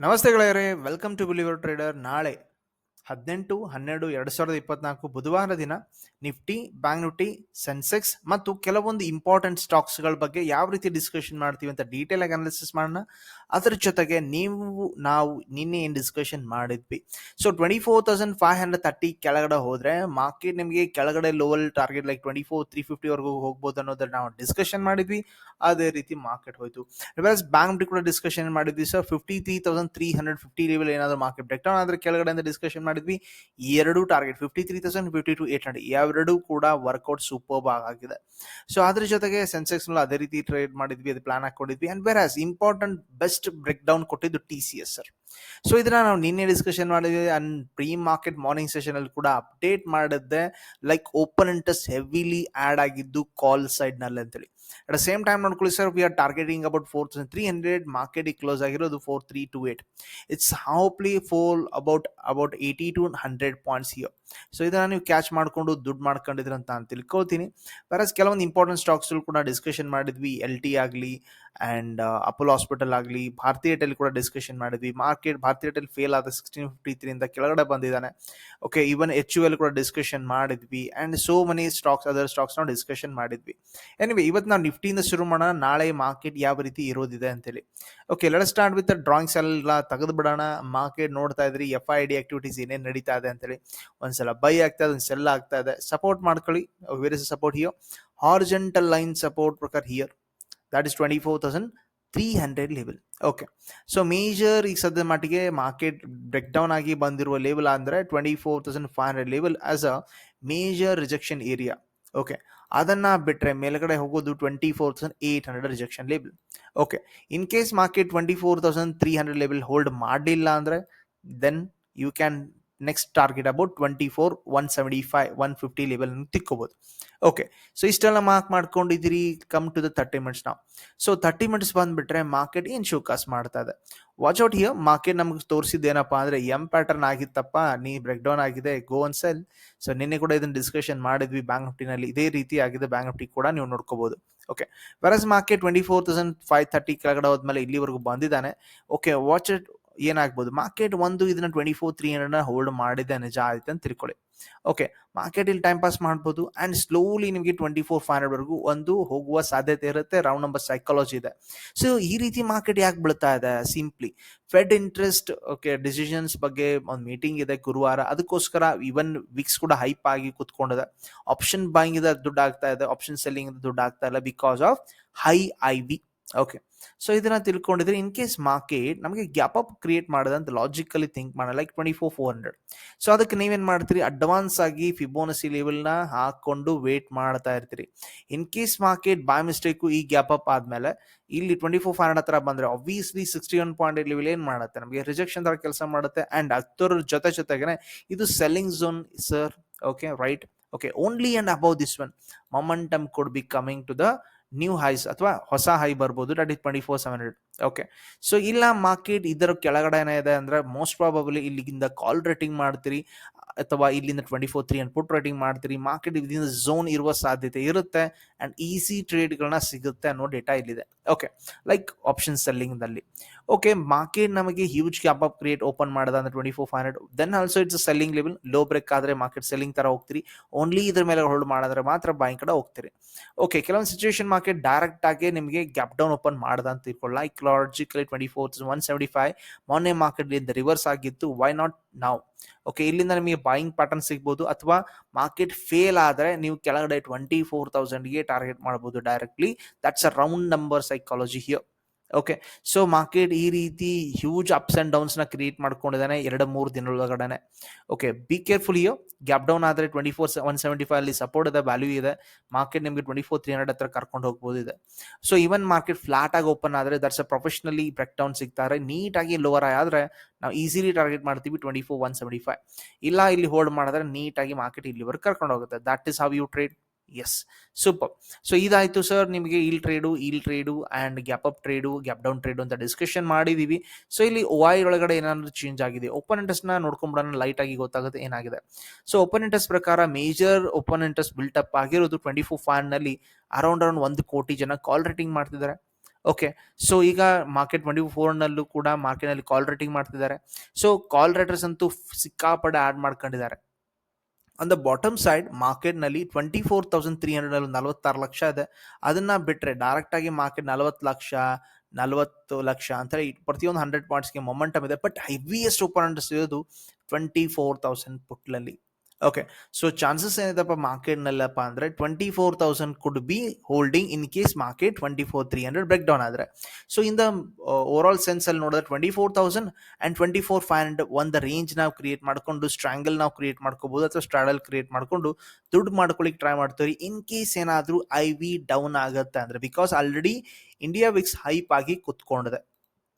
ನಮಸ್ತೆ ಗೆಳೆಯರೇ welcome to believer trader ನಾಳೆ ಹದಿನೆಂಟು, ಹನ್ನೆರಡು, ಎರಡು ಸಾವಿರದ ಇಪ್ಪತ್ನಾಲ್ಕು ಬುಧವಾರ ದಿನ ನಿಫ್ಟಿ ಬ್ಯಾಂಕ್ ನಿಫ್ಟಿ ಸೆನ್ಸೆಕ್ಸ್ ಮತ್ತು ಕೆಲವೊಂದು ಇಂಪಾರ್ಟೆಂಟ್ ಸ್ಟಾಕ್ಸ್ಗಳ ಬಗ್ಗೆ ಯಾವ ರೀತಿ ಡಿಸ್ಕಷನ್ ಮಾಡ್ತೀವಿ ಅಂತ ಡೀಟೇಲ್ ಆಗಿ ಅನಾಲಿಸಿಸ್ ಮಾಡೋಣ. ಅದರ ಜೊತೆಗೆ ನೀವು, ನಾವು ನಿನ್ನೆ ಏನು ಡಿಸ್ಕಷನ್ ಮಾಡಿದ್ವಿ. So twenty four thousand five hundred thirty ಕೆಳಗಡೆ ಹೋದ್ರೆ ಮಾರ್ಕೆಟ್ ನಿಮಗೆ ಕೆಳಗಡೆ lower target like twenty four, three ಫಿಫ್ಟಿವರೆಗೂ ಹೋಗ್ಬೋದು ಅನ್ನೋದನ್ನ ನಾವು ಡಿಸ್ಕಷನ್ ಮಾಡಿದ್ವಿ. ಅದೇ ರೀತಿ ಮಾರ್ಕೆಟ್ ಹೋಯ್ತು. ಬ್ಯಾಂಕ್ ನಿಫ್ಟಿ ಕೂಡ ಡಿಸ್ಕಷನ್ ಮಾಡಿದ್ವಿ sir. Fifty three thousand three hundred fifty level ಏನಾದರೂ ಮಾರ್ಕೆಟ್ ಬ್ರೇಕ್ ಡೌನ್ ಆದರೆ ಕೆಳಗಡೆಯಿಂದ ಡಿಸ್ಕಷನ್ ಮಾಡಿದ್ವಿ. ಎರಡು target fifty three thousand fifty two eight hundred ಎರಡೂ ಕೂಡ ವರ್ಕೌಟ್ ಸೂಪರ್ ಆಗಿದೆ ಸೊ ಅದ್ರ ಜೊತೆಗೆ ಸೆನ್ಸೆಕ್ಸ್ ಅದೇ ರೀತಿ ಟ್ರೇಡ್ ಮಾಡಿದ್ವಿ, ಅದು ಪ್ಲಾನ್ ಹಾಕೊಂಡಿದ್ವಿ ಅಂಡ್ ಬೇರೆ ಇಂಪಾರ್ಟೆಂಟ್ ಬೆಸ್ಟ್ ಬ್ರೇಕ್ ಡೌನ್ ಕೊಟ್ಟಿದ್ದು T C S sir so ಇದನ್ನ ನಾವು ನಿನ್ನೆ ಡಿಸ್ಕಷನ್ ಮಾಡಿದ್ವಿ. And pre market morning session ಅಲ್ಲಿ ಕೂಡ ಅಪ್ಡೇಟ್ ಮಾಡಿದ್ದೆ. Like open interest heavily add ಆಗಿದ್ದು ಕಾಲ್ ಸೈಡ್ನಲ್ಲಿ ಅಂತೇಳಿ ಅಟ್ ದ ಸೇಮ್ ಟೈಮ್ ನೋಡ್ಕೊಳ್ಳಿ sir we are targeting about four thousand three hundred ಮಾರ್ಕೆಟಿಗೆ ಕ್ಲೋಸ್ ಆಗಿರೋದು four three two eight it's happily four about about eighty two hundred points here so ಇದನ್ನ ನೀವು catch ಮಾಡ್ಕೊಂಡು, ದುಡ್ಡು ಮಾಡ್ಕೊಂಡಿದ್ರೆ ಅಂತ ನಾನು ತಿಳ್ಕೊತೀನಿ ಬರಸ್ ಕೆಲವೊಂದು ಇಂಪಾರ್ಟೆಂಟ್ ಸ್ಟಾಕ್ಸ್ ಕೂಡ ಡಿಸ್ಕಷನ್ ಮಾಡಿದ್ವಿ. ಎಲ್ ಟಿ ಆಗಲಿ ಆ್ಯಂಡ್ ಅಪೋಲೋ ಹಾಸ್ಪಿಟಲ್ ಆಗಲಿ, ಭಾರತೀಯ ಏರ್ಟೆಲ್ ಕೂಡ ಡಿಸ್ಕಷನ್ ಮಾಡಿದ್ವಿ. ಮಾರ್ಕೆಟ್ ಭಾರತೀಯ ಏರ್ಟೆಲ್ ಫೇಲ್ ಆದ ಸಿಕ್ಸ್ಟೀನ್ ಫಿಫ್ಟಿ ತ್ರೀಯಿಂದ ಕೆಳಗಡೆ ಬಂದಿದ್ದಾನೆ. Okay even H U L ಕೂಡ ಡಿಸ್ಕಷನ್ ಮಾಡಿದ್ವಿ. And so many stocks other stocks ನಾವು ಡಿಸ್ಕಷನ್ ಮಾಡಿದ್ವಿ. ಎನಿವೆ ಇವತ್ತು ನಾವು ನಿಫ್ಟಿಯಿಂದ ಶುರು ಮಾಡೋಣ. ನಾಳೆ ಮಾರ್ಕೆಟ್ ಯಾವ ರೀತಿ ಇರೋದಿದೆ ಅಂತೇಳಿ. Okay let start with drawings ಎಲ್ಲ ತೆಗೆದು ಬಿಡೋಣ ಮಾರ್ಕೆಟ್ ನೋಡ್ತಾ ಇದ್ರಿ. ಎಫ್ ಐ ಡಿ ಆಕ್ಟಿವಿಟೀಸ್ ಏನೇನು ನಡೀತಾ ಇದೆ ಅಂತೇಳಿ. ಒಂದ್ಸಲ ಬೈ ಆಗ್ತಾ ಇದೆ ಒಂದು ಸೆಲ್ ಆಗ್ತಾ ಇದೆ. ಸಪೋರ್ಟ್ ಮಾಡ್ಕೊಳ್ಳಿ. Where is support here horizontal line support ಪ್ರಕಾರ here that is twenty four thousand three hundred level okay so major ಈಗ ಸದ್ಯದ ಮಟ್ಟಿಗೆ ಮಾರ್ಕೆಟ್ ಬ್ರೇಕ್ ಡೌನ್ ಆಗಿ ಬಂದಿರುವ ಲೆವೆಲ್ ಅಂದರೆ twenty four thousand five hundred level as a major rejection area okay ಅದನ್ನು ಬಿಟ್ಟರೆ ಮೇಲ್ಗಡೆ ಹೋಗೋದು twenty four thousand eight hundred rejection level okay in case market twenty four thousand three hundred level hold ಮಾಡಿಲ್ಲ ಅಂದರೆ then you can next target about twenty four one seventy five one fifty level ತಿಕ್ಕೋಬೋದು. Okay so ಇಷ್ಟೆಲ್ಲ mark ಮಾಡ್ಕೊಂಡಿದ್ದೀರಿ come to the thirty minutes ನಾವು so thirty minutes ಬಂದ್ಬಿಟ್ರೆ market ಏನು showcase ಮಾಡ್ತಾ ಇದೆ? Watch out here market ನಮ್ಗೆ ತೋರಿಸಿದ್ದೇನಪ್ಪ ಅಂದರೆ M pattern ಆಗಿತ್ತಪ್ಪ, ನೀ ಬ್ರೇಕ್ ಡೌನ್ ಆಗಿದೆ ಗೋ ಅನ್ ಸೆಲ್ ಸೊ ನಿನ್ನೆ ಕೂಡ ಇದನ್ನು ಡಿಸ್ಕಷನ್ ಮಾಡಿದ್ವಿ ಬ್ಯಾಂಕ್ ನಿಫ್ಟಿನಲ್ಲಿ ಇದೇ ರೀತಿ ಆಗಿದೆ ಬ್ಯಾಂಕ್ ನಿಫ್ಟಿ ಕೂಡ ನೀವು ನೋಡ್ಕೋಬಹುದು okay versus market twenty four thousand five thirty ಕೆಳಗಡೆ ಹೋದ್ಮೇಲೆ ಇಲ್ಲಿವರೆಗೂ ಬಂದಿದ್ದಾನೆ. ಓಕೆ ವಾಚ್ ಏನಾಗ್ಬೋದು? ಮಾರ್ಕೆಟ್ ಒಂದು ಇದನ್ನ twenty four three hundred hold ಮಾಡಿದೆ ನಿಜ ಆಯ್ತು ಅಂತ ತಿಳ್ಕೊಳ್ಳಿ. ಓಕೆ ಮಾರ್ಕೆಟ್ ಇಲ್ಲಿ ಟೈಮ್ ಪಾಸ್ ಮಾಡ್ಬೋದು ಅಂಡ್ ಸ್ಲೋಲಿ ನಿಮಗೆ ಟ್ವೆಂಟಿ ಫೋರ್ ಫೈವ್ ಹಂಡ್ರೆಡ್ ವರೆಗೂ ಒಂದು ಹೋಗುವ ಸಾಧ್ಯತೆ ಇರುತ್ತೆ ರೌಂಡ್ ನಂಬರ್ ಸೈಕಾಲಜಿ ಇದೆ. ಸೊ ಈ ರೀತಿ ಮಾರ್ಕೆಟ್ ಯಾಕೆ ಬೀಳ್ತಾ ಇದೆ? Simply fed interest okay decisions ಬಗ್ಗೆ ಒಂದು ಮೀಟಿಂಗ್ ಇದೆ ಗುರುವಾರ, ಅದಕ್ಕೋಸ್ಕರ ಇವನ್ ವಿಕ್ಸ್ ಕೂಡ ಹೈಪ್ ಆಗಿ ಕುತ್ಕೊಂಡಿದೆ. ಆಪ್ಷನ್ ಬಾಯಿಂಗ್ ದುಡ್ಡು ಆಗ್ತಾ ಇದೆ ಆಪ್ಷನ್ ಸೆಲ್ಲಿಂಗ್ ದುಡ್ಡು ಆಗ್ತಾ ಇಲ್ಲ because of high I V okay so ಇದನ್ನ ತಿಳ್ಕೊಂಡಿದ್ರೆ ಇನ್ ಕೇಸ್ ಮಾರ್ಕೆಟ್ ನಮಗೆ ಗ್ಯಾಪ್ ಅಪ್ ಕ್ರಿಯೇಟ್ ಮಾಡೋದಂತ ಲಾಜಿಕಲಿ ಥಿಂಕ್ ಮಾಡೋಣ like twenty four four hundred so ಅದಕ್ಕೆ ನೀವೇನು ಮಾಡ್ತೀರಿ? ಅಡ್ವಾನ್ಸ್ ಆಗಿ ಫಿಬೋನಸಿ ಲೆವೆಲ್ನ ಹಾಕೊಂಡು ವೇಟ್ ಮಾಡ್ತಾ ಇರ್ತೀರಿ. In case market by mistake ಈ ಗ್ಯಾಪ್ ಅಪ್ ಆದಮೇಲೆ ಇಲ್ಲಿ ಟ್ವೆಂಟಿ ಫೋರ್ ಫೈವ್ ಹಂಡ್ರೆಡ್ ಹತ್ರ ಬಂದರೆ obviously sixty one point level ಏನು ಮಾಡುತ್ತೆ? ನಮಗೆ ರಿಜೆಕ್ಷನ್ ತರ ಕೆಲಸ ಮಾಡುತ್ತೆ. ಆ್ಯಂಡ್ ಹತ್ತರ ಜೊತೆ ಜೊತೆಗೆ ಇದು selling zone sir okay right okay only and above this one momentum could be coming to the new highs ಅಥವಾ ಹೊಸ ಹೈ ಬರ್ಬೋದು. That is twenty four seven hundred okay so ಇಲ್ಲ ಮಾರ್ಕೆಟ್ ಇದರ ಕೆಳಗಡೆ ಏನಿದೆ ಅಂದ್ರೆ ಮೋಸ್ಟ್ ಪ್ರಾಬಬ್ಲಿ ಇಲ್ಲಿಂದ ಕಾಲ್ rating ಮಾಡ್ತೀರಿ, ಅಥವಾ ಇಲ್ಲಿಂದ twenty four three and put rating ಮಾಡ್ತೀರಿ ಮಾರ್ಕೆಟ್ ಇದರಿಂದ ಝೋನ್ ಇರುವ ಸಾಧ್ಯತೆ ಇರುತ್ತೆ ಅಂಡ್ ಈಸಿ ಟ್ರೇಡ್ಗಳನ್ನ ಸಿಗುತ್ತೆ ಅನ್ನೋ ಡೇಟಾ ಇಲ್ಲಿದೆ. ಓಕೆ ಲೈಕ್ ಆಪ್ಷನ್ ಸೆಲ್ಲಿಂಗ್ನಲ್ಲಿ ಓಕೆ ಮಾರ್ಕೆಟ್ ನಮಗೆ huge gap up create open ಮಾಡಿದ ಅಂದ್ರೆ twenty four five hundred then also it's selling level low break ಆದ್ರೆ ಮಾರ್ಕೆಟ್ ಸೆಲ್ಲಿಂಗ್ ತರ ಹೋಗ್ತೀರಿ. ಓನ್ಲಿ ಇದ್ರ ಮೇಲೆ ಹೋಲ್ಡ್ ಮಾಡಿದ್ರೆ ಮಾತ್ರ ಬಾಯಿಂಗ್ ಕಡೆ ಹೋಗ್ತೀರಿ. ಓಕೆ ಕೆಲವೊಂದು ಸಿಚುವೇಶನ್ ಮಾರ್ಕೆಟ್ ಡೈರೆಕ್ಟ್ ಆಗಿ ನಿಮಗೆ ಗ್ಯಾಪ್ ಡೌನ್ ಓಪನ್ ಮಾಡ್ದ ಅಂತ ತಿಳ್ಕೊಳ್ಳ like logically twenty four one seventy five ಮೊನ್ನೆ ಮಾರ್ಕೆಟ್ ರಿವರ್ಸ್ ಆಗಿತ್ತು. ವೈ ನಾಟ್ ನಾವು ಓಕೆ ಇಲ್ಲಿಂದ ನಿಮಗೆ ಬಾಯಿಂಗ್ ಪ್ಯಾಟರ್ನ್ ಸಿಗ್ಬೋದು. ಅಥವಾ ಮಾರ್ಕೆಟ್ ಫೇಲ್ ಆದರೆ ನೀವು ಕೆಳಗಡೆ ಟ್ವೆಂಟಿ ಫೋರ್ ತೌಸಂಡ್ಗೆ ಟಾರ್ಗೆಟ್ ಮಾಡಬಹುದು directly that's a round number psychology here okay so market ಈ ರೀತಿ ಹ್ಯೂಜ್ ಅಪ್ಸ್ ಅಂಡ್ ಡೌನ್ಸ್ನ ಕ್ರಿಯೇಟ್ ಮಾಡ್ಕೊಂಡಿದ್ದಾನೆ ಎರಡು ಮೂರು ದಿನದೊಳಗಡೆ okay be careful yo gap down ಆದರೆ twenty four one seventy five ಅಲ್ಲಿ ಸಪೋರ್ಟ್ ಇದೆ ವ್ಯಾಲ್ಯೂ ಇದೆ. ಮಾರ್ಕೆಟ್ ನಿಮಗೆ ಟ್ವೆಂಟಿ ಫೋರ್ ತ್ರೀ ಹಂಡ್ರೆಡ್ ಹತ್ರ ಕರ್ಕೊಂಡು ಹೋಗ್ಬೋದು ಇದೆ. ಸೊ ಈವನ್ ಮಾರ್ಕೆಟ್ ಫ್ಲಾಟ್ ಆಗಿ ಓಪನ್ ಆದರೆ that's a professionally break down ಸಿಗ್ತಾರೆ. ನೀಟಾಗಿ ಲೋವರ್ ಆದರೆ ನಾವು ಈಸಿಲಿ ಟಾರ್ಗೆಟ್ ಮಾಡ್ತೀವಿ twenty four one seventy five ಇಲ್ಲ, ಇಲ್ಲಿ ಹೋಲ್ಡ್ ಮಾಡಿದ್ರೆ ನೀಟಾಗಿ ಮಾರ್ಕೆಟ್ ಇಲ್ಲಿವರೆಗೆ ಕರ್ಕೊಂಡು ಹೋಗುತ್ತೆ. That is how you trade S super so ಇದಾಯ್ತು ಸರ್ ನಿಮಗೆ ಇಲ್ ಟ್ರೇಡು ಇಲ್ trade and gap up trade gap down trade ಅಂತ ಡಿಸ್ಕಷನ್ ಮಾಡಿದೀವಿ. ಸೊ ಇಲ್ಲಿ ಒ ಒಳಗಡೆ ಏನಾದರೂ ಚೇಂಜ್ ಆಗಿದೆ? ಓಪನ್ ಇಂಟ್ರೆಸ್ಟ್ನ ನೋಡ್ಕೊಂಬಿಡೋಣ. ಲೈಟ್ ಆಗಿ ಗೊತ್ತಾಗುತ್ತೆ ಏನಾಗಿದೆ. ಸೊ ಓಪನ್ ಇಂಟ್ರೆಸ್ಟ್ ಪ್ರಕಾರ major open interest built up ಆಗಿರೋದು ಟ್ವೆಂಟಿ ಫೋರ್ ಫೈವ್ನಲ್ಲಿ ಅರೌಂಡ್ ಅರೌಂಡ್ ಒಂದು ಕೋಟಿ ಜನ ಕಾಲ್ ರೇಟಿಂಗ್ ಮಾಡ್ತಿದ್ದಾರೆ. ಓಕೆ ಸೊ ಈಗ ಮಾರ್ಕೆಟ್ ಟ್ವೆಂಟಿ ಫೋರ್ನಲ್ಲೂ ಕೂಡ ಮಾರ್ಕೆಟ್ನಲ್ಲಿ ಕಾಲ್ ರೇಟಿಂಗ್ ಮಾಡ್ತಿದ್ದಾರೆ. ಸೊ ಕಾಲ್ ರೇಟರ್ಸ್ ಅಂತೂ ಸಿಕ್ಕಾಪಡೆ ಆ್ಯಡ್ ಮಾಡ್ಕೊಂಡಿದ್ದಾರೆ. ಆನ್ ದ ಬಾಟಮ್ ಸೈಡ್ ಮಾರ್ಕೆಟ್ನಲ್ಲಿ twenty four thousand three hundred ಅಲ್ಲಿ ನಲವತ್ತಾರು ಲಕ್ಷ ಇದೆ. ಅದನ್ನ ಬಿಟ್ಟರೆ ಡೈರೆಕ್ಟಾಗಿ ಮಾರ್ಕೆಟ್ ನಲವತ್ತು ಲಕ್ಷ ನಲವತ್ತು ಲಕ್ಷ ಅಂತ ಪ್ರತಿಯೊಂದು ಹಂಡ್ರೆಡ್ ಪಾಯಿಂಟ್ಸ್ಗೆ ಮೊಮೆಂಟಮ್ ಇದೆ. ಬಟ್ ಹೆವಿಯೆಸ್ಟ್ ಅಂಡರ್ಸ್ ಇರೋದು ಟ್ವೆಂಟಿ ಫೋರ್ ತೌಸಂಡ್ ಪುಟ್ಲಲ್ಲಿ. ಓಕೆ ಸೊ ಚಾನ್ಸಸ್ ಏನಿದೆಪ್ಪ ಮಾರ್ಕೆಟ್ನಲ್ಲಪ್ಪ ಅಂದರೆ twenty four thousand could be holding in case market twenty four three hundred break down ಆದರೆ so in the overall ಸೆನ್ಸಲ್ಲಿ ನೋಡಿದ್ರೆ twenty four thousand and twenty four five hundred ಒಂದು range ನಾವು create ಮಾಡ್ಕೊಂಡು strangle ನಾವು create ಮಾಡ್ಕೋಬೋದು ಅಥವಾ straddle create ಮಾಡ್ಕೊಂಡು ದುಡ್ಡು ಮಾಡ್ಕೊಳ್ಳಿಕ್ಕೆ ಟ್ರೈ ಮಾಡ್ತೀವಿ ಇನ್ ಕೇಸ್ ಏನಾದರೂ ಐ ವಿ ಡೌನ್ ಆಗುತ್ತೆ ಅಂದರೆ because already India VIX hype ಆಗಿ ಕುತ್ಕೊಂಡಿದೆ.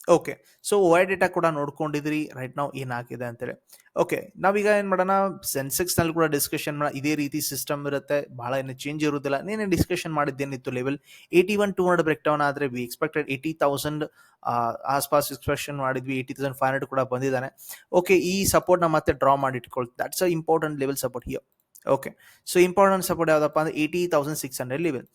ಓಕೆ ಸೊ ವೈ ಡೇಟಾ ಕೂಡ ನೋಡ್ಕೊಂಡಿದ್ರಿ ರೈಟ್ ನಾವು ಏನಾಗಿದೆ ಅಂತೇಳಿ. ಓಕೆ ನಾವೀಗ ಏನು ಮಾಡೋಣ? ಸೆನ್ಸೆಕ್ಸ್ನಲ್ಲಿ ಕೂಡ ಡಿಸ್ಕಷನ್ ಮಾಡೋಣ ಇದೇ ರೀತಿ ಸಿಸ್ಟಮ್ ಇರುತ್ತೆ ಬಹಳ ಏನು ಚೇಂಜ್ ಇರುವುದಿಲ್ಲ ನೀನೇ discussion ಮಾಡಿದ್ದೇನಿತ್ತು level eighty one two hundred break down ಆದರೆ ವಿ ಎಕ್ಸ್ಪೆಕ್ಟೆಡ್ ಏಯ್ಟಿ ತೌಸಂಡ್ ಆಸ್ಪಾಸ್ ಎಕ್ಸ್ಪ್ರೆಷನ್ ಮಾಡಿದ್ವಿ ಏಯ್ಟಿ ತೌಸಂಡ್ ಫೈವ್ ಹಂಡ್ರೆಡ್ ಕೂಡ ಬಂದಿದ್ದಾನೆ. ಓಕೆ ಈ ಸಪೋರ್ಟ್ ಸಪೋರ್ಟ್ನ ಮತ್ತೆ ಡ್ರಾ ಮಾಡಿ ಇಟ್ಕೊಳ್ತೀವಿ that's a important level support here okay so important support ಯಾವ್ದಪ್ಪ ಅಂದ್ರೆ eighty thousand six hundred level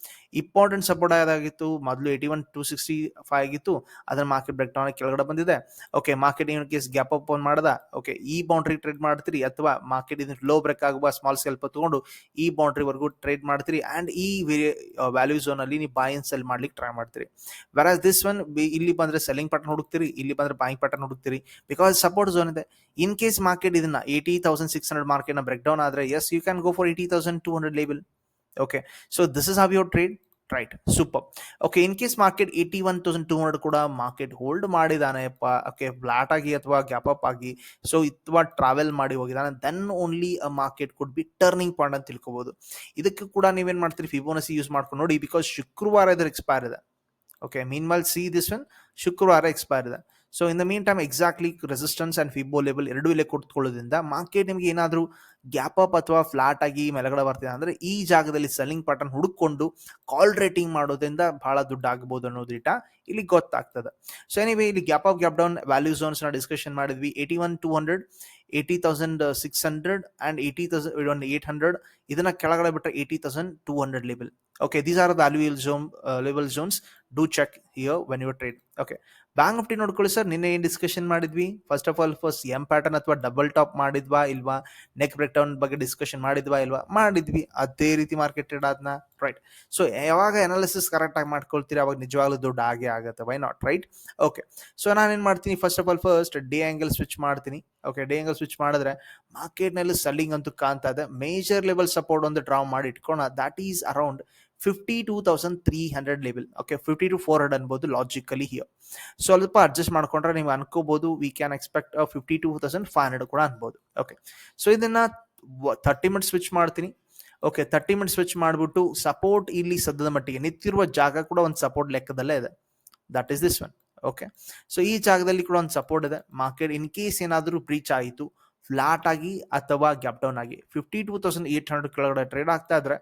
important support ಯಾವ್ದಾಗಿತ್ತು? ಮೊದಲು eighty one two sixty five ಆಗಿತ್ತು. ಅದರ ಮಾರ್ಕೆಟ್ ಬ್ರೇಕ್ ಡೌನ್ ಕೆಳಗಡೆ ಬಂದಿದೆ. Okay market in case gap up on ಮಾಡದ? Okay ಈ boundary trade ಮಾಡ್ತೀರಿ ಅಥವಾ ಮಾರ್ಕೆಟ್ ಇನ್ ಲೋ ಬ್ರೇಕ್ ಆಗುವ ಸ್ಮಾಲ್ ಸ್ಕೆಲ್ಪ ತಗೊಂಡು ಈ ಬೌಂಡ್ರಿವರೆಗೂ ಟ್ರೇಡ್ ಮಾಡ್ತೀರಿ ಅಂಡ್ ಈ ವ್ಯಾಲ್ಯೂ ಝೋನಲ್ಲಿ ನೀವು ಬಾಯ್ ಅಂಡ್ ಸೆಲ್ ಮಾಡ್ಲಿಕ್ಕೆ ಟ್ರೈ ಮಾಡ್ತೀರಿ. ವೆರಾಸ್ ದಿಸ್ ಒನ್ ಇಲ್ಲಿ ಬಂದ್ರೆ ಸೆಲ್ಲಿಂಗ್ ಪ್ಯಾಟರ್ನ್ ಹುಡುಕ್ತೀರಿ, ಇಲ್ಲಿ ಬಂದ್ರೆ ಬಾಯಿಂಗ್ ಪ್ಯಾಟರ್ನ್ ಹುಡುಕ್ತೀರಿ. ಬಿಕಾಸ್ ಸಪೋರ್ಟ್ ಝೋನ್ ಇದೆ. ಇನ್ ಕೇಸ್ ಮಾರ್ಕೆಟ್ ಇದನ್ನ ಏಯ್ಟಿ ತೌಸಂಡ್ ಸಿಕ್ಸ್ ಹಂಡ್ರೆಡ್ ಮಾರ್ಕೆಟ್ನ ಬ್ರೇಕ್ ಡೌನ್ ಆದ್ರೆ yes you can go go for thousand two hundred label okay so this is trade. Right super okay in case market eighty one thousand two hundred ಕೂಡ market hold ಮಾಡಿದಾನೆಪ್ಪ okay flat ಆಗಿ ಅಥವಾ gap up ಆಗಿ so ಅಥವಾ travel ಮಾಡಿ ಹೋಗಿದಾನೆ then only market could be turning point ಅಂತ ತಿಳ್ಕೊಬೋದು ಇದಕ್ಕೆ ಕೂಡ ನೀವೇನ್ ಮಾಡ್ತೀರಿ ಫಿಬೋನಸಿ ಯೂಸ್ ಮಾಡ್ಕೊಂಡು ನೋಡಿ ಬಿಕಾಸ್ ಶುಕ್ರವಾರ ಇದ್ರ ಎಕ್ಸ್ಪೈರ್ ಇದೆ ಓಕೆ ಮೀನ್ ಮಲ್ ಸಿ ದಿಸ್ ಒನ್ ಶುಕ್ರವಾರ ಎಕ್ಸ್ಪೈರ್ ಇದೆ so in the meantime exactly resistance and fibo level ಎರಡು ಇಲ್ಲೇ ಕೊಟ್ಕೊಳ್ಳೋದ್ರಿಂದ ಮಾರ್ಕೆಟ್ ನಿಮಗೆ ಏನಾದರೂ ಗ್ಯಾಪ್ ಅಪ್ ಅಥವಾ ಫ್ಲಾಟ್ ಆಗಿ ಮೆಲಗಡೆ ಬರ್ತಿದೆ ಅಂದರೆ ಈ ಜಾಗದಲ್ಲಿ ಸೆಲ್ಲಿಂಗ್ ಪ್ಯಾಟರ್ನ್ ಹುಡುಕೊಂಡು ಕಾಲ್ ರೇಟಿಂಗ್ ಮಾಡೋದ್ರಿಂದ ಭಾಳ ದುಡ್ಡು ಆಗ್ಬೋದು ಅನ್ನೋದು ಡೇಟಾ ಇಲ್ಲಿ ಗೊತ್ತಾಗ್ತದೆ. ಸೊ ಎನಿವೇ ಇಲ್ಲಿ gap up gap down value ಝೋನ್ಸ್ನ discussion ಮಾಡಿದ್ವಿ. Eighty one two hundred eighty thousand six hundred and eighty thousand one eight hundred ಇದನ್ನ ಕೆಳಗಡೆ ಬಿಟ್ಟರೆ eighty thousand two hundred level okay these are value zone level zones do check here when you trade okay bank Nifty ನೋಡ್ಕೊಳ್ಳಿ sir ನಿನ್ನೆ ಏನು discussion ಮಾಡಿದ್ವಿ? First of all first M pattern ಅಥವಾ double top ಮಾಡಿದ್ವಾ ಇಲ್ವಾ? Neck break down ಬಗ್ಗೆ discussion ಮಾಡಿದ್ವಾ ಇಲ್ವಾ? ಮಾಡಿದ್ವಿ. ಅದೇ ರೀತಿ ಮಾರ್ಕೆಟ್ ಟ್ರೇಡ್ ಆದ್ನ? ರೈಟ್ ಸೊ ಯಾವಾಗ ಅನಾಲಿಸಿಸ್ ಕರೆಕ್ಟಾಗಿ ಮಾಡ್ಕೊಳ್ತೀರಿ? ಅವಾಗ ನಿಜವಾಗ್ಲೂ ದುಡ್ಡು ಆಗೇ ಆಗುತ್ತೆ. Why not right okay so ನಾನೇನು ಮಾಡ್ತೀನಿ? First of all first the angle switch ಮಾಡ್ತೀನಿ. ಓಕೆ ಡೇ ಆ್ಯಂಗಲ್ ಸ್ವಿಚ್ ಮಾಡಿದ್ರೆ ಮಾರ್ಕೆಟ್ನಲ್ಲಿ ಸಲ್ಲಿಂಗ್ ಅಂತೂ ಕಾಣ್ತಾ ಇದೆ. ಮೇಜರ್ ಲೆವೆಲ್ ಸಪೋರ್ಟ್ ಒಂದು ಡ್ರಾ ಮಾಡಿ ಇಟ್ಕೋಣ that is around fifty two thousand three hundred level okay fifty two four hundred ಅನ್ಬೋದು ಲಾಜಿಕಲಿ ಹಿಯರ್ ಸ್ವಲ್ಪ ಅಡ್ಜಸ್ಟ್ ಮಾಡ್ಕೊಂಡ್ರೆ ನೀವು ಅನ್ಕೋಬಹುದು we can expect fifty two thousand five hundred ಕೂಡ ಅನ್ಬೋದು. ಓಕೆ ಸೊ ಇದನ್ನ thirty minutes switch ಮಾಡ್ತೀನಿ. Okay thirty minute switch ಮಾಡಿಬಿಟ್ಟು support ಇಲ್ಲಿ ಸದ್ಯದ ಮಟ್ಟಿಗೆ, ನಿಂತಿರುವ ಜಾಗ ಕೂಡ ಒಂದು ಸಪೋರ್ಟ್ ಲೆಕ್ಕದಲ್ಲೇ ಇದೆ. That is this one okay so ಈ ಜಾಗದಲ್ಲಿ ಕೂಡ ಒಂದು ಸಪೋರ್ಟ್ ಇದೆ. ಮಾರ್ಕೆಟ್ ಇನ್ ಕೇಸ್ ಏನಾದರೂ ಬ್ರೀಚ್ ಆಯಿತು ಫ್ಲಾಟ್ ಆಗಿ ಅಥವಾ ಗ್ಯಾಪ್ ಡೌನ್ ಆಗಿ fifty two thousand eight hundred ಕೆಳಗಡೆ ಟ್ರೇಡ್ ಆಗ್ತಾ ಇದ್ರೆ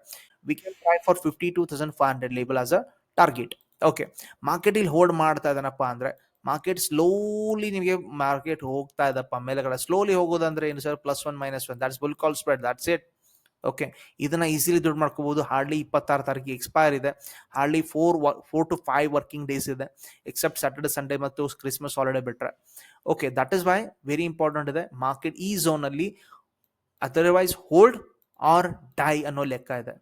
we can try for fifty two thousand five hundred label as a target okay market ಇಲ್ಲಿ ಹೋಲ್ಡ್ ಮಾಡ್ತಾ ಇದ್ದಾನಪ್ಪ ಅಂದ್ರೆ ಮಾರ್ಕೆಟ್ ಸ್ಲೋಲಿ ನಿಮಗೆ ಮಾರ್ಕೆಟ್ ಹೋಗ್ತಾ ಇದಪ್ಪ ಮೇಲೆಗಡೆ ಸ್ಲೋಲಿ ಹೋಗೋದಂದ್ರೆ ಏನು sir plus one minus one that's bull call spread that's it okay ಇದನ್ನ ಈಸಿಲಿ ದುಡ್ಡು ಮಾಡ್ಕೋಬಹುದು ಹಾರ್ಡ್ಲಿ ಇಪ್ಪತ್ತಾರು ತಾರೀಕಿಗೆ ಎಕ್ಸ್ಪೈರ್ ಇದೆ. Hardly four four two five working days ಇದೆ. ಎಕ್ಸೆಪ್ಟ್ ಸ್ಯಾಟರ್ಡೆ ಸಂಡೇ ಮತ್ತು ಕ್ರಿಸ್ಮಸ್ ಹಾಲಿಡೇ ಬಿಟ್ರೆ. Okay that is why very important ಇದೆ. ಮಾರ್ಕೆಟ್ ಈ ಝೋನಲ್ಲಿ ಅದರ್ವೈಸ್ ಹೋಲ್ಡ್ ಆರ್ ಡೈ ಅನ್ನೋ ಲೆಕ್ಕ ಇದೆ.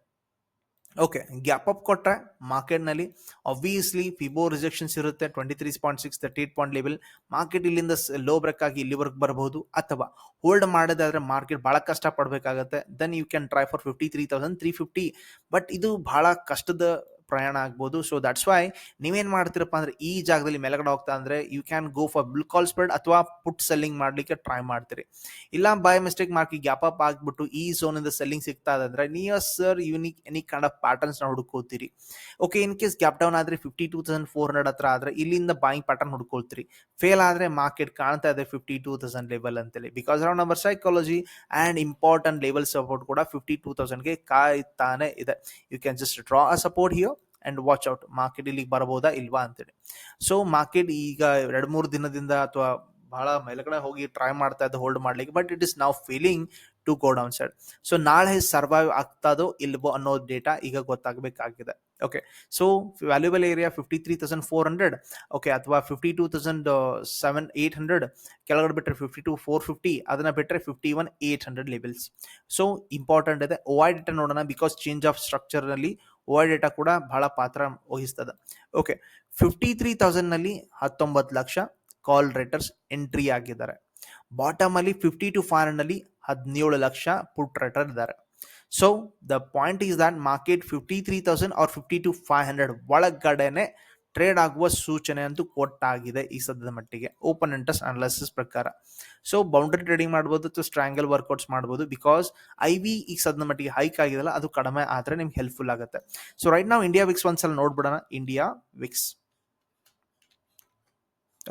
ಓಕೆ ಗ್ಯಾಪ್ ಅಪ್ ಕೊಟ್ಟರೆ ಮಾರ್ಕೆಟ್ನಲ್ಲಿ ಅಬ್ವಿಯಸ್ಲಿ ಫಿಬೋ ರಿಜೆಕ್ಷನ್ಸ್ ಇರುತ್ತೆ twenty three point six thirty eight point level market ಇಲ್ಲಿಂದ ಲೋ ಬ್ರೇಕ್ ಆಗಿ ಇಲ್ಲಿವರೆಗೆ ಬರಬಹುದು. ಅಥವಾ ಹೋಲ್ಡ್ ಮಾಡೋದಾದ್ರೆ ಮಾರ್ಕೆಟ್ ಭಾಳ ಕಷ್ಟ ಪಡಬೇಕಾಗತ್ತೆ then you can try for fifty three thousand three fifty but ಇದು ಭಾಳ ಕಷ್ಟದ ಪ್ರಯಾಣ ಆಗ್ಬೋದು. ಸೊ ದಟ್ಸ್ ವೈ ನೀವೇನು ಮಾಡ್ತೀರಪ್ಪ ಅಂದ್ರೆ ಈ ಜಾಗದಲ್ಲಿ ಮೆಲಗಡೆ ಹೋಗ್ತಾ ಅಂದ್ರೆ you can go for bull call spread ಅಥವಾ ಪುಟ್ ಸೆಲ್ಲಿಂಗ್ ಮಾಡ್ಲಿಕ್ಕೆ ಟ್ರೈ ಮಾಡ್ತೀರಿ. ಇಲ್ಲ ಬೈ ಮಿಸ್ಟೇಕ್ ಮಾರ್ಕಿ ಗ್ಯಾಪ್ ಅಪ್ ಆಗಿಬಿಟ್ಟು ಈ ಝೋನ್ ಇಂದ ಸೆಲ್ಲಿಂಗ್ ಸಿಗ್ತಾ ಅಂದ್ರೆ ನೀವು sir unique any kind of ಪ್ಯಾಟರ್ನ್ಸ್ನ ಹುಡುಕೋತೀರಿ. Okay in case gap down ಆದ್ರೆ fifty two thousand four hundred ಹತ್ರ ಆದ್ರೆ ಇಲ್ಲಿಂದ ಬಾಯಿಂಗ್ ಪ್ಯಾಟರ್ನ್ ಹುಡ್ಕೊಳ್ತೀರಿ. ಫೇಲ್ ಆದ್ರೆ ಮಾರ್ಕೆಟ್ ಕಾಣ್ತಾ ಇದೆ ಫಿಫ್ಟಿ ಟೂ ತೌಸಂಡ್ ಲೆವೆಲ್ ಅಂತೇಳಿ. Because around number psychology and important level support ಕೂಡ ಫಿಫ್ಟಿ ಟೂ ತೌಸಂಡ್ಗೆ ಕಾಯ್ತಾನೆ ಇದೆ. You can just draw a support here and watch out market ಇಲ್ಲಿಗೆ ಬರಬಹುದಾ ಇಲ್ವಾ ಅಂತೇಳಿ. ಸೊ ಮಾರ್ಕೆಟ್ ಈಗ ಎರಡು ಮೂರು ದಿನದಿಂದ ಅಥವಾ ಬಹಳ ಮೇಲ್ಗಡೆ ಹೋಗಿ ಟ್ರೈ ಮಾಡ್ತಾ ಇದ್ದ ಹೋಲ್ಡ್ ಮಾಡ್ಲಿಕ್ಕೆ ಬಟ್ ಇಟ್ ಇಸ್ ನಾವು feeling to go downside so ನಾಳೆ ಸರ್ವೈವ್ ಆಗ್ತದೋ ಇಲ್ವೋ ಅನ್ನೋ ಡೇಟಾ ಈಗ ಗೊತ್ತಾಗಬೇಕಾಗಿದೆ. Okay so valuable area fifty three thousand four hundred okay ಅಥವಾ fifty two thousand seven eight hundred ಕೆಳಗಡೆ ಬಿಟ್ಟರೆ ಫಿಫ್ಟಿ ಟು ಫೋರ್ ಫಿಫ್ಟಿ ಅದನ್ನು ಬಿಟ್ಟರೆ fifty one eight hundred levels so important ಇದೆ ಓ ಐ ಡೇಟಾ ನೋಡೋಣ because change of ಸ್ಟ್ರಕ್ಚರ್ನಲ್ಲಿ I data ಕೂಡ ಬಹಳ ಪಾತ್ರ ವಹಿಸ್ತದೆ. ಓಕೆ ಫಿಫ್ಟಿ ತ್ರೀ ತೌಸಂಡ್ನಲ್ಲಿ ಹತ್ತೊಂಬತ್ತು ಲಕ್ಷ ಕಾಲ್ ರೇಟರ್ಸ್ ಎಂಟ್ರಿ ಆಗಿದ್ದಾರೆ. ಬಾಟಮ್ ಅಲ್ಲಿ ಫಿಫ್ಟಿ ಟು ಫೈವ್ ಹಂಡ್ರೆಡ್ನಲ್ಲಿ ಹದಿನೇಳು ಲಕ್ಷ ಪುಟ್ ರೇಟರ್ ಇದ್ದಾರೆ. So the point is that market fifty three thousand or fifty two five hundred ಒಳಗಡೆನೆ ಟ್ರೇಡ್ ಆಗುವ ಸೂಚನೆ ಅಂತೂ ಕೊಟ್ಟಾಗಿದೆ ಈ ಸದ್ಯದ ಮಟ್ಟಿಗೆ. ಓಪನ್ ಇಂಟ್ರೆಸ್ಟ್ ಅನಾಲಿಸಿಸ್ ಪ್ರಕಾರ. ಸೊ ಬೌಂಡ್ರಿ ಟ್ರೇಡಿಂಗ್ ಮಾಡ್ಬೋದು ಅಥವಾ ಸ್ಟ್ರಾಂಗಲ್ ವರ್ಕೌಟ್ಸ್ ಮಾಡ್ಬೋದು ಬಿಕಾಸ್ ಐ ವಿ ಈಗ ಸದ್ಯದ ಮಟ್ಟಿಗೆ ಹೈಕ್ ಆಗಿದೆಲ್ಲ ಅದು ಕಡಿಮೆ ಆದರೆ ನಿಮ್ಗೆ ಹೆಲ್ಪ್ಫುಲ್ ಆಗುತ್ತೆ. ಸೊ ರೈಟ್ ನಾವು ಇಂಡಿಯಾ ವಿಕ್ಸ್ ಒಂದ್ಸಲ ನೋಡ್ಬಿಡೋಣ. India VIX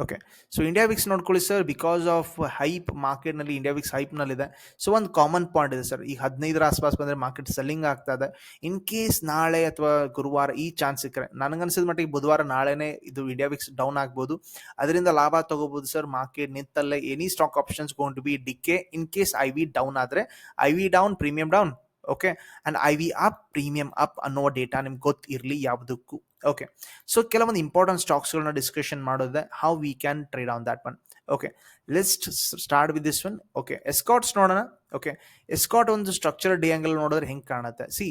okay so India VIX ನೋಡ್ಕೊಳ್ಳಿ ಸರ್ ಬಿಕಾಸ್ ಆಫ್ ಹೈಪ್ ಮಾರ್ಕೆಟ್ನಲ್ಲಿ ಇಂಡಿಯಾ ವಿಕ್ಸ್ ಹೈಪ್ನಲ್ಲಿದೆ ಸೊ ಒಂದು ಕಾಮನ್ ಪಾಯಿಂಟ್ ಇದೆ ಸರ್ ಈಗ ಹದಿನೈದರ ಆಸ್ಪಾಸ್ ಬಂದರೆ ಮಾರ್ಕೆಟ್ ಸೆಲ್ಲಿಂಗ್ ಆಗ್ತಾ ಇದೆ. ಇನ್ ಕೇಸ್ ನಾಳೆ ಅಥವಾ ಗುರುವಾರ ಈ ಚಾನ್ಸ್ ಸಿಕ್ಕರೆ, ನನಗನ್ಸಿದ ಮಟ್ಟಿಗೆ ಬುಧವಾರ ನಾಳೆನೇ ಇದು ಇಂಡಿಯಾ ವಿಕ್ಸ್ ಡೌನ್ ಆಗ್ಬೋದು. ಅದರಿಂದ ಲಾಭ ತಗೋಬಹುದು sir market ನಿಂತಲ್ಲೇ any stock options gone to be decay in case I V down ಆದರೆ I V down premium down okay and I V up premium up ಅನ್ನೋ ಡೇಟಾ ನಿಮ್ಗೆ ಗೊತ್ತಿರಲಿ ಯಾವುದಕ್ಕೂ. ಓಕೆ ಸೊ ಕೆಲವೊಂದು ಇಂಪಾರ್ಟೆಂಟ್ ಸ್ಟಾಕ್ಸ್ಗಳನ್ನ ಡಿಸ್ಕಷನ್ ಮಾಡೋದೆ how we can trade on that one okay list start with this one okay Escorts ನೋಡೋಣ. Okay Escort ಒಂದು structure the angle ನೋಡಿದ್ರೆ ಹೆಂಗೆ ಕಾಣುತ್ತೆ? ಸಿ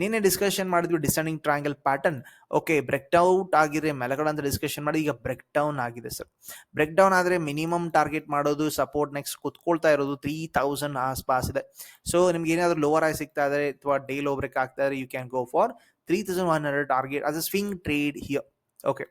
ನೀನೇ ಡಿಸ್ಕಷನ್ ಮಾಡಿದ್ವಿ descending triangle pattern okay break out ಆಗಿದೆ ಮೆಲಗಡೆ ಅಂತ ಡಿಸ್ಕಷನ್ ಮಾಡಿ, ಈಗ ಬ್ರೇಕ್ ಡೌನ್ ಆಗಿದೆ ಸರ್ ಬ್ರೇಕ್ ಡೌನ್ ಆದರೆ ಮಿನಿಮಮ್ ಟಾರ್ಗೆಟ್ ಮಾಡೋದು ಸಪೋರ್ಟ್ ನೆಕ್ಸ್ಟ್ ಕುತ್ಕೊಳ್ತಾ ಇರೋದು ತ್ರೀ ತೌಸಂಡ್ ಆಸ್ಪಾಸ್ ಇದೆ. ಸೊ ನಿಮ್ಗೆ ಏನಾದರೂ ಲೋವರ್ ಆಗಿ ಸಿಗ್ತಾ ಇದ್ದಾರೆ ಅಥವಾ ಡೇ ಲೋ ಬ್ರೇಕ್ ಆಗ್ತಾ ಇದ್ದಾರೆ you can go for three thousand one hundred target as a swing trade here okay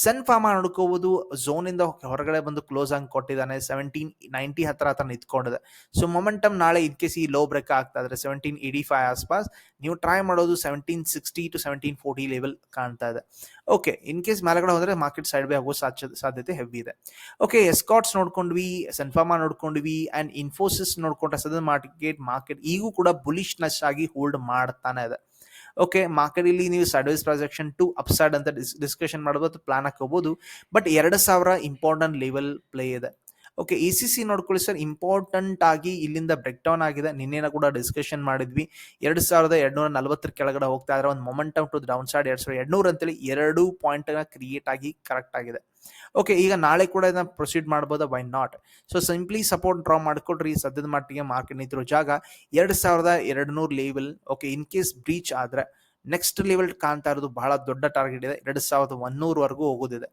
Sun Pharma ನೋಡ್ಕೋಬಹುದು zone ಇಂದ ಹೊರಗಡೆ ಬಂದು ಕ್ಲೋಸ್ ಆಗಿ ಕೊಟ್ಟಿದ್ದಾನೆ. ಸೆವೆಂಟೀನ್ ನೈಂಟಿ ಹತ್ರ ಹತ್ರ ನಿಂತ್ಕೊಂಡಿದೆ. ಸೊ ಮೊಮೆಂಟಮ್ ನಾಳೆ ಇನ್ ಕೇಸ್ ಈ ಲೋ ಬ್ರೇಕ್ ಆಗ್ತಾ ಇದ್ರೆ ಸೆವೆಂಟೀನ್ ಏಯ್ಟಿ ಫೈವ್ ಆಸ್ಪಾಸ್, ನೀವು ಟ್ರೈ ಮಾಡೋದು seventeen sixty two seventeen forty level ಕಾಣ್ತಾ ಇದೆ. ಓಕೆ ಇನ್ ಕೇಸ್ ಮೇಲೆಗಡೆ ಹೋದ್ರೆ ಮಾರ್ಕೆಟ್ ಸೈಡ್ ಬೈ ಆಗೋ ಸಾಧ್ಯತೆ ಹೆವಿ ಇದೆ. ಓಕೆ ಎಸ್ಕಾಟ್ಸ್ ನೋಡ್ಕೊಂಡ್ವಿ ಸನ್ಫಾರ್ಮಾ ನೋಡ್ಕೊಂಡ್ವಿ ಅಂಡ್ ಇನ್ಫೋಸಿಸ್ ನೋಡ್ಕೊಂಡ್ರೆ ಸದನ್ ಮಾರ್ಕೆಟ್ ಮಾರ್ಕೆಟ್ ಈಗೂ ಕೂಡ ಬುಲಿಶ್ನೆಸ್ ಆಗಿ ಹೋಲ್ಡ್ ಮಾಡ್ತಾನೆ ಇದೆ. ಓಕೆ ಮಾರ್ಕೆಟ್ ಇಲ್ಲಿ ನೀವು ಸರ್ವಿಸ್ ಪ್ರಾಜೆಕ್ಷನ್ ಟು ಅಪ್ಸೈಡ್ ಅಂತ ಡಿಸ್ಕಷನ್ ಮಾಡ್ಬೋದು ಪ್ಲಾನ್ ಹಾಕೋಬಹುದು ಬಟ್ ಎರಡು ಸಾವಿರ ಇಂಪಾರ್ಟೆಂಟ್ ಲೆವೆಲ್ ಪ್ಲೇ ಇದೆ. ಓಕೆ ಎ ಸಿ ಸಿ ನೋಡ್ಕೊಳ್ಳಿ ಸರ್. ಇಂಪಾರ್ಟೆಂಟ್ ಆಗಿ ಇಲ್ಲಿಂದ ಬ್ರೇಕ್ ಡೌನ್ ಆಗಿದೆ. ನಿನ್ನೆನ ಕೂಡ ಡಿಸ್ಕಷನ್ ಮಾಡಿದ್ವಿ. ಎರಡು ಸಾವಿರದ ಎರಡ್ನೂರ ನಲವತ್ತರ ಕೆಳಗಡೆ ಹೋಗ್ತಾ ಇದ್ರೆ ಒಂದು ಮೊಮೆಂಟಮ್ ಟು ಡೌನ್ ಸೈಡ್ ಎರಡ್ ಸಾವಿರದ ಎರಡ್ನೂರ ಅಂತೇಳಿ ಎರಡು ಪಾಯಿಂಟ್ ಕ್ರಿಯೇಟ್ ಆಗಿ ಕರೆಕ್ಟ್ ಆಗಿದೆ. ಓಕೆ ಈಗ ನಾಳೆ ಕೂಡ ಇದನ್ನ ಪ್ರೊಸೀಡ್ ಮಾಡ್ಬೋದಾ? Why not so simply support draw ಮಾಡ್ಕೊಳ್ರಿ. ಸದ್ಯದ ಮಟ್ಟಿಗೆ ಮಾರ್ಕೆಟ್ ನಿಂತಿರೋ ಜಾಗ ಎರಡು ಸಾವಿರದ ಎರಡು ನೂರು level okay in case breach ಆದ್ರೆ. ನೆಕ್ಸ್ಟ್ ಲೆವೆಲ್ ಕಾಣ್ತಾ ಇರೋದು ಬಹಳ ದೊಡ್ಡ ಟಾರ್ಗೆಟ್ ಇದೆ. ಎರಡ್ ಸಾವಿರದ ಒನ್ನೂರವರೆಗೂ ಹೋಗೋದಿದೆ.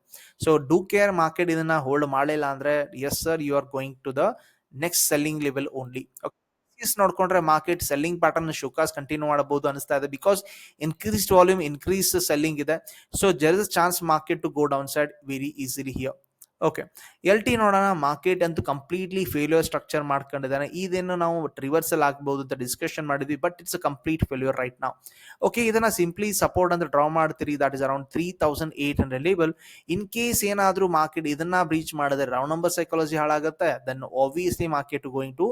ಸೊ ಡೂ ಕೇರ್ ಮಾರ್ಕೆಟ್ ಇದನ್ನ ಹೋಲ್ಡ್ ಮಾಡಲಿಲ್ಲ ಅಂದ್ರೆ yes sir you are going to the next selling level only ನೋಡ್ಕೊಂಡ್ರೆ market selling pattern showcase continue ಮಾಡಬಹುದು ಅನಿಸ್ತಾ ಇದೆ. Because increased volume increase selling ಇದೆ. So ಜರ್ chance market to go downside very easily here okay L T ನೋಡೋಣ. Market ಅಂತೂ completely failure structure ಮಾಡ್ಕೊಂಡಿದ್ದಾನೆ. ಇದೇನು ನಾವು ರಿವರ್ಸಲ್ ಆಗ್ಬೋದು ಅಂತ ಡಿಸ್ಕಷನ್ ಮಾಡಿದ್ವಿ but it's a complete failure right ನಾವು ಓಕೆ ಇದನ್ನ ಸಿಂಪ್ಲಿ ಸಪೋರ್ಟ್ ಅಂತ ಡ್ರಾ ಮಾಡ್ತೀರಿ. That is around three thousand eight hundred label in case ಏನಾದರೂ ಮಾರ್ಕೆಟ್ ಇದನ್ನ ಬ್ರೀಚ್ ಮಾಡಿದ್ರೆ ರೌಂಡ್ ನಂಬರ್ ಸೈಕಾಲಜಿ ಹಾಳಾಗುತ್ತೆ then obviously market going to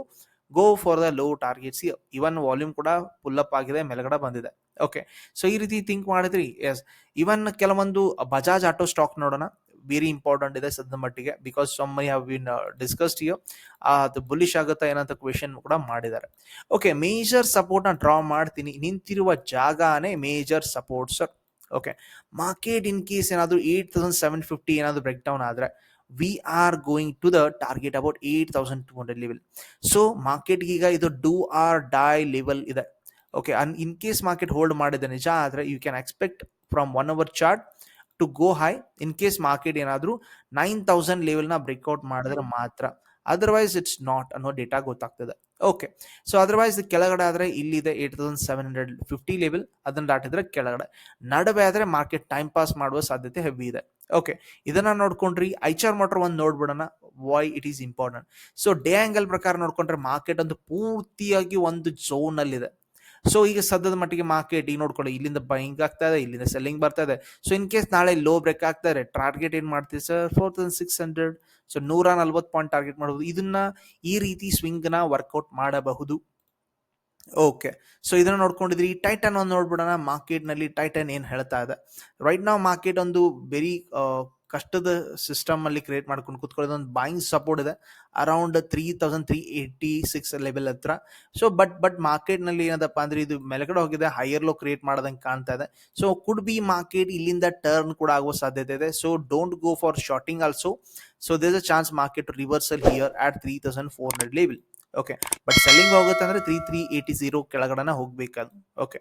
go for the low targets even volume ಕೂಡ full up ಆಗಿದೆ, ಮೇಲ್ಗಡೆ ಬಂದಿದೆ. ಓಕೆ ಸೊ ಈ ರೀತಿ ಥಿಂಕ್ ಮಾಡಿದ್ರಿ. ಎಸ್ ಇವನ್ ಕೆಲವೊಂದು ಬಜಾಜ್ ಆಟೋ ಸ್ಟಾಕ್ ನೋಡೋಣ. ವೆರಿ ಇಂಪಾರ್ಟೆಂಟ್ ಇದೆ ಸದ್ದ ಮಟ್ಟಿಗೆ because some may have been discussed you ಅದು ಬುಲಿಶ್ ಆಗುತ್ತಾ ಏನಂತ ಕ್ವೆಶನ್ ಕೂಡ ಮಾಡಿದ್ದಾರೆ. ಓಕೆ ಮೇಜರ್ ಸಪೋರ್ಟ್ನ ಡ್ರಾ ಮಾಡ್ತೀನಿ. ನಿಂತಿರುವ ಜಾಗನೇ major support sir okay market in case ಏನಾದರೂ ಏಟ್ ತೌಸಂಡ್ ಸೆವೆನ್ ಫಿಫ್ಟಿ ಏನಾದರೂ ಬ್ರೇಕ್ ಡೌನ್ ಆದರೆ we are going to the target about eight thousand two hundred level so ಮಾರ್ಕೆಟ್ಗೆ ಈಗ ಇದು ಡೂ ಆರ್ ಡೈ ಲೆವೆಲ್ ಇದೆ. Okay in case market hold ಮಾಡಿದ ನಿಜ ಆದರೆ you can expect from one hour chart to go high in case market ಏನಾದರೂ nine thousand ಲೆವೆಲ್ನ breakout ಮಾಡಿದ್ರೆ ಮಾತ್ರ. ಅದರ್ವೈಸ್ ಇಟ್ಸ್ ನಾಟ್ ಅನ್ನೋ ಡೇಟಾ ಗೊತ್ತಾಗ್ತದೆ. ಓಕೆ ಸೊ ಅದರ್ವೈಸ್ ಕೆಳಗಡೆ ಆದರೆ ಇಲ್ಲಿದೆ eight thousand seven hundred fifty level ಅದನ್ನು ದಾಟಿದ್ರೆ ಕೆಳಗಡೆ. ನಡುವೆ ಆದರೆ ಮಾರ್ಕೆಟ್ ಟೈಮ್ ಪಾಸ್ ಮಾಡುವ ಸಾಧ್ಯತೆ ಹೆವಿ ಇದೆ. ಓಕೆ ಇದನ್ನ ನೋಡ್ಕೊಂಡ್ರಿ. ಐಚಾರ್ ಮೋಟರ್ ಒಂದು ನೋಡ್ಬಿಡೋಣ. Why it is important so day angle ಪ್ರಕಾರ ನೋಡ್ಕೊಂಡ್ರೆ ಮಾರ್ಕೆಟ್ ಒಂದು ಪೂರ್ತಿಯಾಗಿ ಒಂದು ಝೋನಲ್ಲಿದೆ ಸೊ ಈಗ ಸದ್ಯದ ಮಟ್ಟಿಗೆ ಮಾರ್ಕೆಟ್ ಈಗ ನೋಡ್ಕೊಳ್ಳಿ, ಇಲ್ಲಿಂದ ಬೈಂಗ್ ಆಗ್ತಾ ಇದೆ, ಇಲ್ಲಿಂದ ಸೆಲ್ಲಿಂಗ್ ಬರ್ತಾ ಇದೆ. ಸೊ ಇನ್ ಕೇಸ್ ನಾಳೆ ಲೋ ಬ್ರೇಕ್ ಆಗ್ತಾ ಇದೆ ಟಾರ್ಗೆಟ್ ಏನು ಮಾಡ್ತೀವಿ sir four thousand six hundred so ನೂರ ನಲ್ವತ್ತು ಪಾಯಿಂಟ್ ಟಾರ್ಗೆಟ್ ಮಾಡಬಹುದು ಇದನ್ನ ಈ ರೀತಿ ಸ್ವಿಂಗ್ನ ವರ್ಕೌಟ್ ಮಾಡಬಹುದು. ಓಕೆ ಸೊ ಇದನ್ನ ನೋಡ್ಕೊಂಡಿದ್ರಿ ಟೈಟನ್ ಒಂದು ನೋಡ್ಬಿಡೋಣ. ಮಾರ್ಕೆಟ್ನಲ್ಲಿ ಟೈಟನ್ ಏನು ಹೇಳ್ತಾ ಇದೆ. ರೈಟ್ ನಾವು ಮಾರ್ಕೆಟ್ ಒಂದು ವೆರಿ ಕಷ್ಟದ ಸಿಸ್ಟಮ್ ಅಲ್ಲಿ ಕ್ರಿಯೇಟ್ ಮಾಡ್ಕೊಂಡು ಕುತ್ಕೊಳ್ಳೋದು ಒಂದು ಬಾಯಿಂಗ್ ಸಪೋರ್ಟ್ ಇದೆ. Around three thousand three eighty six level ಹತ್ರ. ಸೊ ಬಟ್ ಬಟ್ ಮಾರ್ಕೆಟ್ನಲ್ಲಿ ಏನದಪ್ಪ ಅಂದ್ರೆ ಇದು ಮೆಲಗಡೆ ಹೋಗಿದೆ ಹೈಯರ್ ಲೋ ಕ್ರಿಯೇಟ್ ಮಾಡೋದಂಗೆ ಕಾಣ್ತಾ ಇದೆ. ಸೊ ಕುಡ್ ಬಿ ಮಾರ್ಕೆಟ್ ಇಲ್ಲಿಂದ ಟರ್ನ್ ಕೂಡ ಆಗುವ ಸಾಧ್ಯತೆ ಇದೆ. So don't go for shorting also so does a chance market reversal here at three thousand four hundred level okay but selling ಹೋಗುತ್ತೆ ಅಂದ್ರೆ ತ್ರೀ ತ್ರೀ ಏಯ್ಟಿ ಜೀರೋ ಕೆಳಗಡೆನ ಹೋಗ್ಬೇಕದು. Okay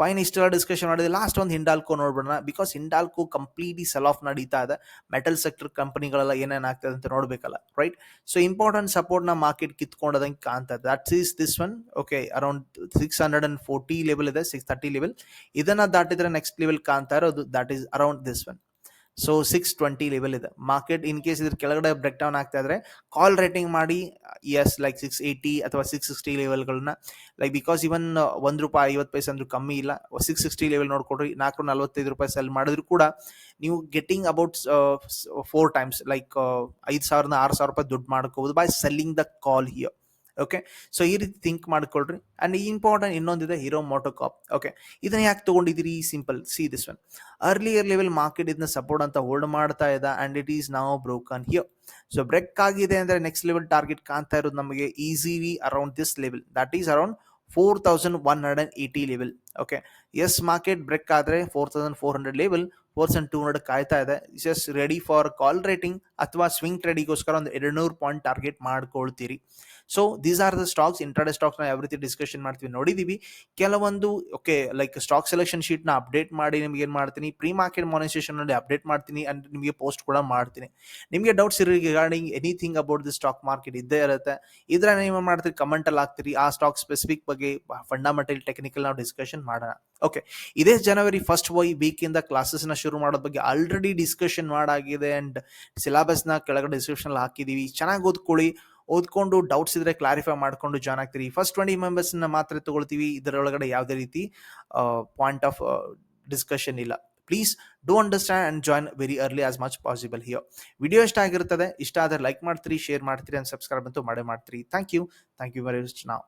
fine ಇಷ್ಟೆಲ್ಲ ಡಿಸ್ಕಷನ್ ಮಾಡಿದೆ ಲಾಸ್ಟ್ ಒಂದು Hindalco ನೋಡ್ಬಿಡೋಣ. Because Hindalco completely sell off ನಡೀತಾ ಇದೆ. Metal sector ಕಂಪನಿಗಳೆಲ್ಲ ಏನೇನು ಆಗ್ತದೆ ಅಂತ ನೋಡ್ಬೇಕಲ್ಲ ರೈಟ್ ಸೊ ಇಂಪಾರ್ಟೆಂಟ್ ಸಪೋರ್ಟ್ನ ಮಾರ್ಕೆಟ್ ಕಿತ್ಕೊಂಡದಂಗೆ ಕಾಣ್ತಾ that is this one okay around six hundred and forty level ಇದೆ ಸಿಕ್ಸ್ ತರ್ಟಿ ಲೆವೆಲ್ ಇದನ್ನು ದಾಟಿದ್ರೆ ನೆಕ್ಸ್ಟ್ ಲೆವೆಲ್ ಕಾಣ್ತಾ ಇರೋದು that is around this one so six twenty level ಇದೆ. ಮಾರ್ಕೆಟ್ ಇನ್ ಕೇಸ್ ಇದ್ರ ಕೆಳಗಡೆ ಬ್ರೇಕ್ ಡೌನ್ ಆಗ್ತಾ ಇದ್ರೆ ಕಾಲ್ ರೇಟಿಂಗ್ ಮಾಡಿ ಎಸ್ ಲೈಕ್ ಸಿಕ್ಸ್ ಏಯ್ಟಿ ಅಥವಾ ಸಿಕ್ಸ್ ಸಿಕ್ಸ್ಟಿ ಲೆವೆಲ್ಗಳನ್ನ ಲೈಕ್ ಬಿಕಾಸ್ ಇವನ್ ಒಂದು ರೂಪಾಯಿ ಐವತ್ತು ಪೈಸೆ ಅಂದ್ರೂ ಕಮ್ಮಿ ಇಲ್ಲ. ಸಿಕ್ಸ್ ಸಿಕ್ಸ್ಟಿ ಲೆವೆಲ್ ನೋಡ್ಕೊಡ್ರಿ ನಾಲ್ಕು ನಲ್ವತ್ತೈದು ರೂಪಾಯಿ ಸೆಲ್ ಮಾಡಿದ್ರು ಕೂಡ, ನೀವು getting about four times like ಐದು ಸಾವಿರದ ಆರು ಸಾವಿರ ರೂಪಾಯಿ ದುಡ್ಡು ಮಾಡ್ಕೋಬೋದು by selling the call here okay so ಈ ರೀತಿ ಥಿಂಕ್ ಮಾಡ್ಕೊಳ್ರಿ. ಅಂಡ್ ಇಂಪಾರ್ಟೆಂಟ್ ಇನ್ನೊಂದಿದೆ ಹೀರೋ ಮೋಟೋಕಾಪ್ ಓಕೆ ಇದನ್ನ ಯಾಕೆ ತಗೊಂಡಿದ್ದೀರಿ? Simple see this one earlier level market ಇದನ್ನ ಸಪೋರ್ಟ್ ಅಂತ ಹೋಲ್ಡ್ ಮಾಡ್ತಾ ಇದೆ ಅಂಡ್ ಇಟ್ ಈಸ್ ನಾವು ಬ್ರೋಕನ್ ಹಿಯರ್ ಸೊ ಬ್ರೇಕ್ ಆಗಿದೆ ಅಂದ್ರೆ ನೆಕ್ಸ್ಟ್ ಲೆವೆಲ್ ಟಾರ್ಗೆಟ್ ಕಾಣ್ತಾ ಇರೋದು ನಮಗೆ easily around this level that is around four thousand one hundred and eighty level okay yes market break ಆದರೆ four thousand four hundred level four thousand two hundred ಕಾಯ್ತಾ ಇದೆ. Just ready for call rating ಅಥವಾ swing ಟ್ರೇಡಿಗೋಸ್ಕರ ಒಂದು ಎರಡು ನೂರು point target ಮಾಡ್ಕೊಳ್ತೀರಿ. So these are the stocks intraday stocks ಯಾವ ರೀತಿ ಡಿಸ್ಕಷನ್ ಮಾಡ್ತೀವಿ. ನೋಡಿದೀವಿ. ಕೆಲವೊಂದು ಓಕೆ ಲೈಕ್ ಸ್ಟಾಕ್ ಸೆಲೆಕ್ಷನ್ ಶೀಟ್ನ ಅಪ್ಡೇಟ್ ಮಾಡಿ, ನಿಮ್ಗೆ ಏನ್ ಮಾಡ್ತೀನಿ? ಪ್ರೀ ಮಾರ್ಕೆಟ್ ಮಾನಿಸ್ಟೇಷನ್ ಅಲ್ಲಿ ಅಪ್ಡೇಟ್ ಮಾಡ್ತೀನಿ ಅಂಡ್ ನಿಮಗೆ ಪೋಸ್ಟ್ ಕೂಡ ಮಾಡ್ತೀನಿ. ನಿಮಗೆ ಡೌಟ್ಸ್ ಇರೋ regarding anything about the stock market ಇದ್ದೇ ಇರುತ್ತೆ. ಇದ್ರ ನೀವು ಮಾಡ್ತೀರಿ? ಕಮೆಂಟ್ ಅಲ್ಲಿ ಹಾಕ್ತೀರಿ. ಆ ಸ್ಟಾಕ್ ಸ್ಪೆಸಿಫಿಕ್ ಬಗ್ಗೆ ಫಂಡಮೆಂಟಲ್ ಟೆಕ್ನಿಕಲ್ ನಾವು ಡಿಸ್ಕಷನ್ ಮಾಡೋಣ. ಓಕೆ ಇದೇ ಜನವರಿ ಫಸ್ಟ್ ವೈ ವೀಕ್ ಇಂದ ಕ್ಲಾಸಸ್ನ ಶುರು ಮಾಡೋದ್ ಬಗ್ಗೆ ಆಲ್ರೆಡಿ ಡಿಸ್ಕಷನ್ ಮಾಡಾಗಿದೆ ಅಂಡ್ ಸಿಲೆಬಸ್ನ ಕೆಳಗಡೆ ಡಿಸ್ಕ್ರಿಪ್ಷನ್ ಹಾಕಿದೀವಿ. ಚೆನ್ನಾಗಿ ಓದ್ಕೊಳ್ಳಿ. ಓದ್ಕೊಂಡು ಡೌಟ್ಸ್ ಇದ್ರೆ ಕ್ಲಾರಿಫೈ ಮಾಡ್ಕೊಂಡು ಜಾಯ್ನ್ ಆಗ್ತೀರಿ. ಫಸ್ಟ್ ಟ್ವೆಂಟಿ ಮೆಂಬರ್ಸ್ನ ಮಾತ್ರ ತಗೊಳ್ತೀವಿ. ಇದರೊಳಗಡೆ ಯಾವುದೇ ರೀತಿ ಪಾಯಿಂಟ್ ಆಫ್ ಡಿಸ್ಕಷನ್ ಇಲ್ಲ. Please do understand and join very early as much possible ಹಿಯೋ video ಇಷ್ಟ ಆಗಿರ್ತದೆ. ಇಷ್ಟ ಆದರೆ ಲೈಕ್ ಮಾಡ್ತೀರಿ ಶೇರ್ ಮಾಡ್ತೀರಿ ಅಂಡ್ ಸಬ್ಸ್ಕ್ರೈಬ್ ಅಂತೂ ಮಾಡೇ ಮಾಡ್ತೀರಿ. Thank you thank you very much ನಾವು